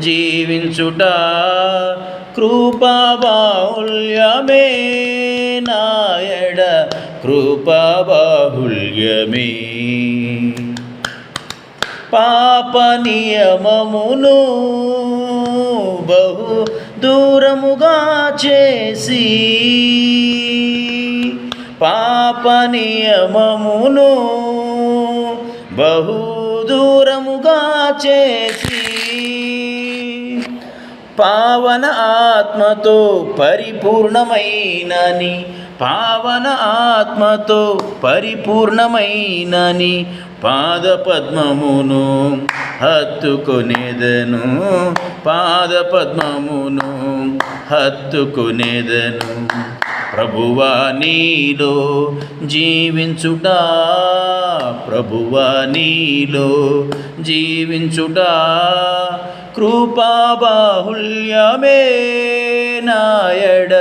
జీవించుట కృపాబాహుల్యమే నాయడ కృపాబాహుల్యమే. పాప నియమమును బహు దూరముగా చేసి పాప నియమమును బహు దూరముగా చేసి పావన ఆత్మతో పరిపూర్ణమైనని పావన ఆత్మతో పరిపూర్ణమైనని పాద పద్మమును పాదపద్మమును పాద పద్మమును ప్రభువా నీలో జీవించుట ప్రభువా నీలో జీవించుట. కృపాబాహుల్యమే నాయడ